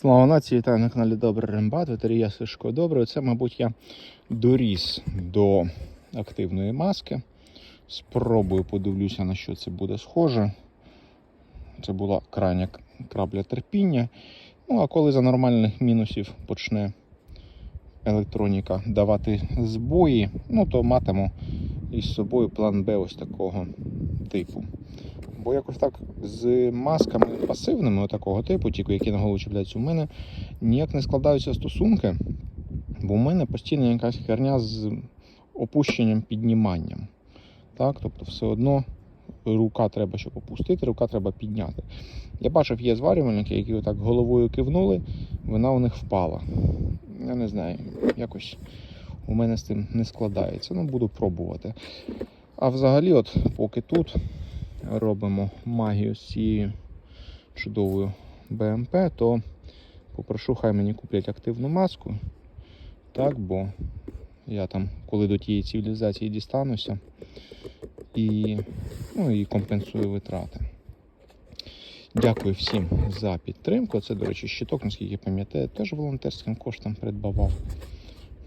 Слава нації, вітаю на каналі Добрий Рембат, ветерія Сишко Добре. Це, мабуть, я доріс до активної маски. Спробую подивлюся, на що це буде схоже. Це була крайня крапля терпіння. Ну, а коли за нормальних мінусів почне електроніка давати збої, ну то матиму із собою план Б ось такого типу. Бо якось так з масками пасивними такого типу, тільки які на голову чіпляються, у мене ніяк не складаються стосунки, бо у мене постійно якась херня з опущенням підніманням. Так? Тобто все одно рука треба, щоб опустити, рука треба підняти. Я бачив, є зварювальники, які отак головою кивнули, вона у них впала. Я не знаю, якось у мене з цим не складається. Ну, буду пробувати. А взагалі, от поки тут робимо магію з цією чудовою БМП, то попрошу, хай мені куплять активну маску. Так, бо я там, коли до тієї цивілізації дістануся, і, ну, і компенсую витрати. Дякую всім за підтримку. Це, до речі, щиток, наскільки я пам'ятаю, теж волонтерським коштом придбавав